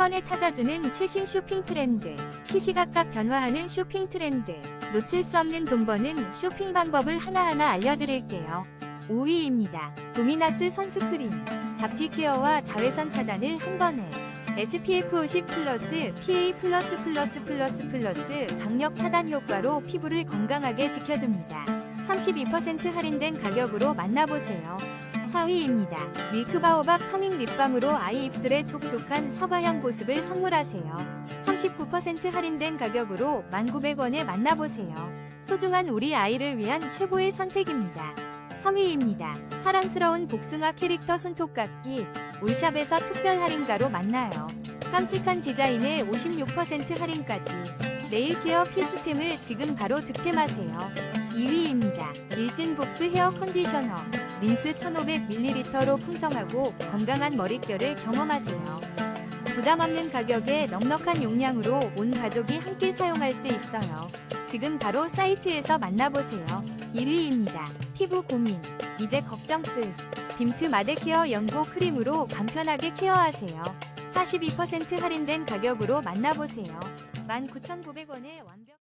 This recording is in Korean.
번에 찾아주는 최신 쇼핑 트렌드, 시시각각 변화하는 쇼핑 트렌드, 놓칠 수 없는 돈 버는 쇼핑 방법을 하나하나 알려드릴게요. 5위입니다. 도미나스 선스크림, 잡티 케어와 자외선 차단을 한 번에 SPF 50 플러스 PA 플러스 플러스 플러스 플러스 강력 차단 효과로 피부를 건강하게 지켜줍니다. 32% 할인된 가격으로 만나보세요. 4위입니다. 밀크바오밥 커밍 립밤으로 아이 입술에 촉촉한 서바향 보습을 선물하세요. 39% 할인된 가격으로 1,900원에 만나보세요. 소중한 우리 아이를 위한 최고의 선택입니다. 3위입니다. 사랑스러운 복숭아 캐릭터 손톱깎이 올샵에서 특별 할인가로 만나요. 깜찍한 디자인에 56% 할인까지 네일 케어 필수템을 지금 바로 득템하세요. 2위입니다. 일진 복스 헤어 컨디셔너 린스 1500ml로 풍성하고 건강한 머릿결을 경험하세요. 부담 없는 가격에 넉넉한 용량으로 온 가족이 함께 사용할 수 있어요. 지금 바로 사이트에서 만나보세요. 1위입니다. 피부 고민, 이제 걱정 끝. 빔트 마데케어 연고 크림으로 간편하게 케어하세요. 42% 할인된 가격으로 만나보세요. 19,900원에 완벽